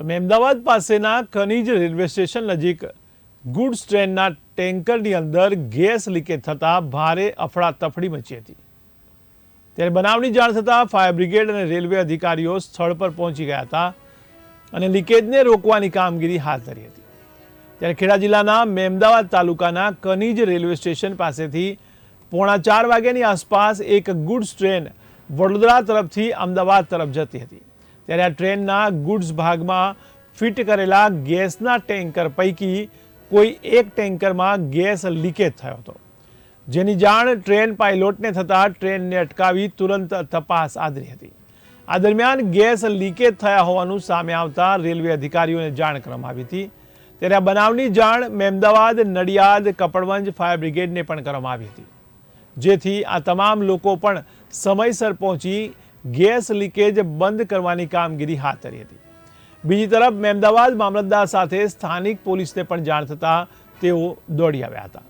તો અમદાવાદ પાસેના ખનીજ રેલવે સ્ટેશન નજીક ગુડ્સ ટ્રેનના ટેન્કરની અંદર ગેસ લીકેજ થતાં ભારે અફડાતફડી મચી હતી. ત્યારે બનાવની જાણ થતાં ફાયર બ્રિગેડ અને રેલવે અધિકારીઓ સ્થળ પર પહોંચી ગયા હતા અને લીકેજને રોકવાની કામગીરી હાથ ધરી હતી. ત્યારે ખેડા જિલ્લાના મેમદાવાદ તાલુકાના કનીજ રેલવે સ્ટેશન પાસેથી પોણા ચાર વાગ્યાની આસપાસ એક ગુડ્સ ટ્રેન વડોદરા તરફથી અમદાવાદ તરફ જતી હતી. ત્યારે આ ટ્રેનના ગુડ્સ ભાગમાં ફિટ કરેલા ગેસના ટેન્કર પૈકી કોઈ એક ટેન્કરમાં ગેસ લીકેજ થયો હતો. જેની જાણ ટ્રેન પાયલોટને થતાં ટ્રેનને અટકાવી તુરંત તપાસ આદરી હતી. આ દરમિયાન ગેસ લીકેજ થયા હોવાનું સામે આવતા રેલવે અધિકારીઓને જાણ કરવામાં આવી હતી. ત્યારે આ બનાવની જાણ મેમદાવાદ, નડિયાદ, કપડવંજ ફાયર બ્રિગેડને પણ કરવામાં આવી હતી. જેથી આ તમામ લોકો પણ સમયસર પહોંચી ગેસ લીકેજ બંધ કરવાની કામગીરી હાથ ધરી હતી. બીજી તરફ મહેમદાવાદ મામલતદાર સાથે સ્થાનિક પોલીસને પણ જાણ થતાં તેઓ દોડી આવ્યા હતા.